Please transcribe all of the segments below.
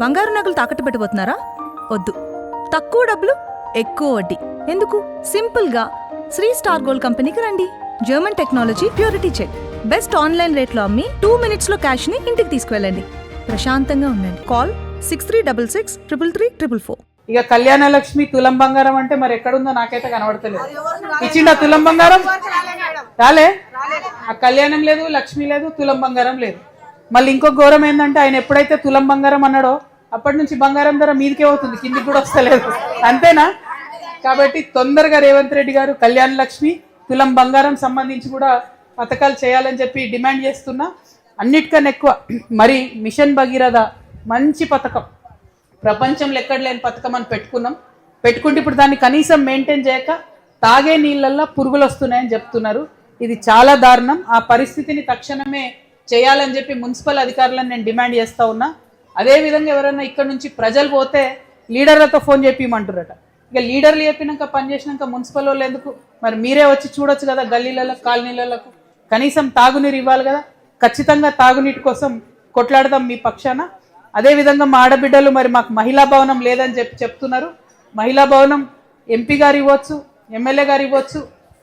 బంగారు నగలు తాకట్టు పెట్టబోతున్నారా వద్దు. తక్కువ డబ్బులు ఎక్కువ వడ్డీ. ఎందుకు? సింపుల్గా శ్రీ స్టార్ గోల్డ్ కంపెనీకి రండి. German technology purity check. Best online రేట్లో అమ్మి టూ మినిట్స్లో క్యాష్ని ఇంటికి తీసుకువెళ్ళండి. ప్రశాంతంగా ఉండండి. Call six three double six triple three triple four ఇక కళ్యాణ లక్ష్మి తులం బంగారం అంటే మరి ఎక్కడుందో నాకైతే కనబడతలేదు. ఇచ్చిండా తులం బంగారం? రాలే. ఆ కళ్యాణం లేదు లక్ష్మి లేదు తులం బంగారం లేదు. మళ్ళీ ఇంకో ఘోరం ఏంటంటే ఆయన ఎప్పుడైతే తులం బంగారం అన్నాడో అప్పటి నుంచి బంగారం ధర మీదకే అవుతుంది కిందికి కూడా వస్తలేదు. అంతేనా? కాబట్టి తొందరగా రేవంత్ రెడ్డి గారు కళ్యాణ లక్ష్మి తులం బంగారం సంబంధించి కూడా పథకాలు చేయాలని చెప్పి డిమాండ్ చేస్తున్నా. అన్నిటికన్నా ఎక్కువ మరి మిషన్ భగీరథ మంచి పథకం. ప్రపంచంలో ఎక్కడ లేని పథకం అని పెట్టుకున్నాం. పెట్టుకుంటే ఇప్పుడు దాన్ని కనీసం మెయింటైన్ చేయక తాగే నీళ్ళల్లో పురుగులు వస్తున్నాయని చెప్తున్నారు. ఇది చాలా దారుణం. ఆ పరిస్థితిని తక్షణమే చేయాలని చెప్పి మున్సిపల్ అధికారులను నేను డిమాండ్ చేస్తా ఉన్నా. అదే విధంగా ఎవరైనా ఇక్కడ నుంచి ప్రజలు పోతే లీడర్లతో ఫోన్ చెప్పిమంటారట ఇక లీడర్లు చెప్పినాక పని చేసినాక మున్సిపల్ వాళ్ళు ఎందుకు? మరి మీరే వచ్చి చూడొచ్చు కదా గల్లీలలో కాలనీలకు కనీసం తాగునీరు ఇవ్వాలి కదా. ఖచ్చితంగా తాగునీటి కోసం కొట్లాడదాం మీ పక్షాన. అదేవిధంగా మా ఆడబిడ్డలు మరి మాకు మహిళా భవనం లేదని చెప్పి చెప్తున్నారు. మహిళా భవనం ఎంపీ గారు ఇవ్వచ్చు ఎమ్మెల్యే గారు ఇవ్వచ్చు.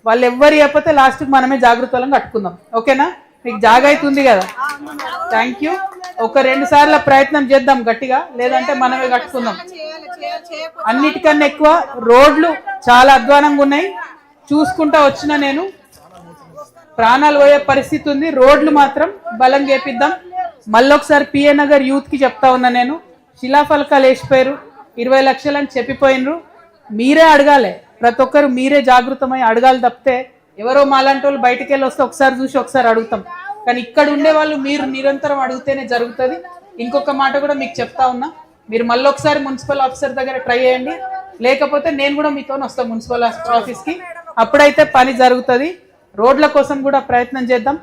వాళ్ళు ఎవ్వరు చెప్పతే లాస్ట్కి మనమే జాగ్రత్తలను కట్టుకుందాం. ఓకేనా? మీకు జాగా అవుతుంది కదా? థ్యాంక్ యూ ఒక రెండు సార్ల ప్రయత్నం చేద్దాం గట్టిగా. లేదంటే మనమే కట్టుకుందాం. అన్నిటికన్నా ఎక్కువ రోడ్లు చాలా అధ్వానంగా ఉన్నాయి. చూసుకుంటా వచ్చిన నేను. ప్రాణాలు పోయే పరిస్థితి ఉంది. రోడ్లు మాత్రం బలం చేపిద్దాం. మళ్ళొకసారి పిఏ నగర్ యూత్కి చెప్తా ఉన్నా నేను. శిలాఫలకాలు వేసిపోయారు. ఇరవై లక్షలని చెప్పిపోయినరు. మీరే అడగాలి. ప్రతి ఒక్కరు మీరే జాగృతమై అడగాలి తప్పితే ఎవరో మాలాంటి వాళ్ళు బయటికి వెళ్ళి వస్తే ఒకసారి చూసి ఒకసారి అడుగుతాం. కానీ ఇక్కడ ఉండే వాళ్ళు మీరు నిరంతరం అడిగితేనే జరుగుతుంది. ఇంకొక మాట కూడా మీకు చెప్తా ఉన్నా. మీరు మళ్ళీ ఒకసారి మున్సిపల్ ఆఫీసర్ దగ్గర ట్రై చేయండి. లేకపోతే నేను కూడా మీతో వస్తాను మున్సిపల్ ఆఫీస్కి. అప్పుడైతే పని జరుగుతుంది. రోడ్ల కోసం కూడా ప్రయత్నం చేద్దాం.